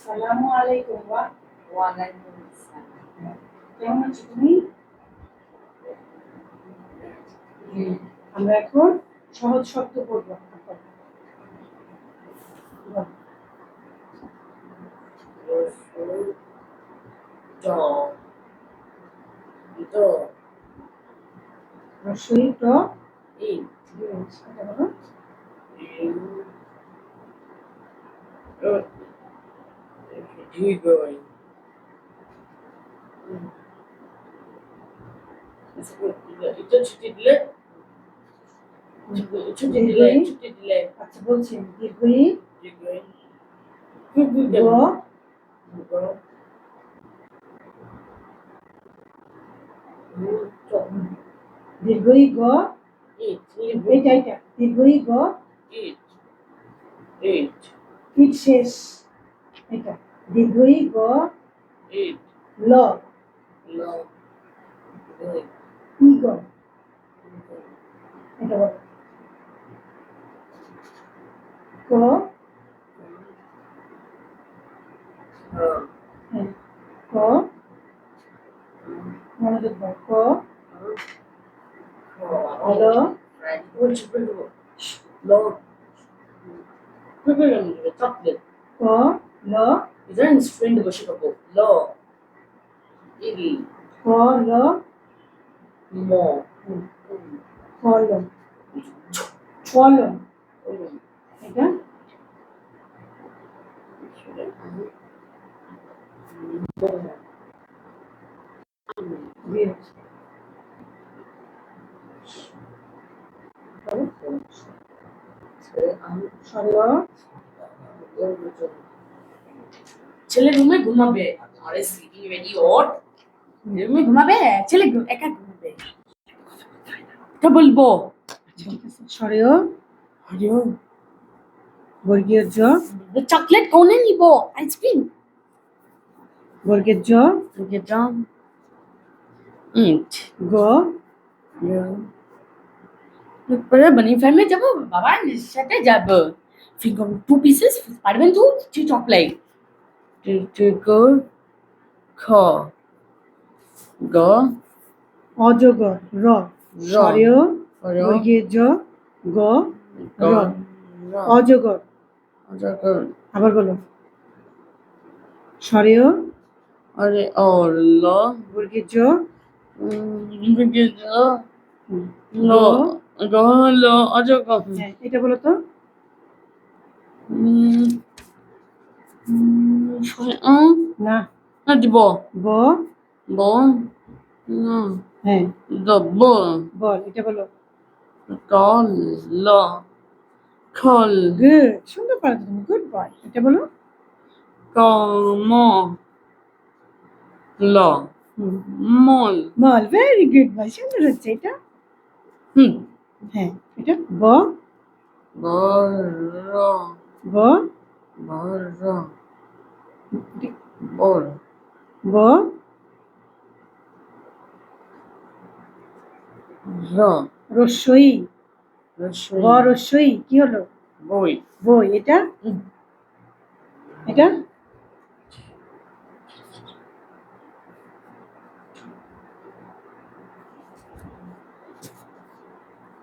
সালামু আলাইকুম ওয়া ওয়ালাইকুম আসসালাম। কেমন আছো তুমি? আমরা এখন সহজ শব্দ পড়ব রসই ট। ই। এটা বলো। ও ডিগই এটা ছুটি দিলে ছুটি দিলে ছুটি দিলে আচ্ছা বলছি দীর্ঘই গ গুড দীর্ঘই গ এইটা এইটা দীর্ঘই গ eat, eat, ইট শেষ এটা দীর্ঘই গ eat, ল love, eat, ই গ এটা বলো ক her, হ্যাঁ ক মনোযোগ দাও ক হলো right, what you bring up? Love, Bring the chocolate. ক ল ಇದೊಂದು ಸ್ಟ್ರಿಂಗ್ ಬಶಬೇಕು ಲೋ ಇಲ್ಲಿ ಹೋಲ ಮೋ ಹೋಲ ಹೋಲ ಆಯ್ತಾ ಹಲೋ ছেলে রুমে ঘুমাবে? আরে স্লিপিং ভেরি অড রুমে ঘুমাবে? ছেলে একা ঘুমাবে? তা বলব? সরেও। আরে বর্গীয় জ। চকলেট কোনে নিব? আইসক্রিম? বর্গের জ। Get down. Eat. গ। পরে বানি ফ্যামিলি যাব। বাবা সাথে যাব। ফিঙ্গার টু পিসেস পারবেন তো? টু চকলেট খ গ অজগর র র। সরেও বর্গীয় জ গ র অজগর অজগর আবার বলো। সরেও আরে ও ল। বর্গীয় জ ল। গ ল অজগর এটা বলো তো। সরে আম না না দিব ব ব হ্যাঁ দব বল এটা বলো কল ল খল গুড সুন্দর পারো তুমি গুড বয় এটা বলো কম ল মল মল ভেরি গুড বয় সুন্দর হচ্ছে এটা হুম হ্যাঁ এটা ব ব বর বর ব র রসই ব রসই। রসই। কি হলো? বই। বই এটা। এটা?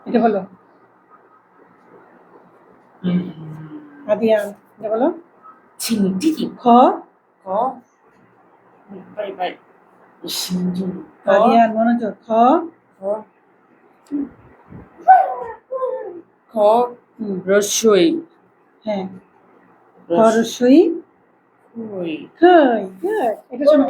এটা বলো। আদিয়ান এটা বলো। চিমটি খ। ক। বাই বাই আদিয়ান মনোযোগ খ খ খ রসই হ্যাঁ খ রসই রসই খই গুড এটা শোনো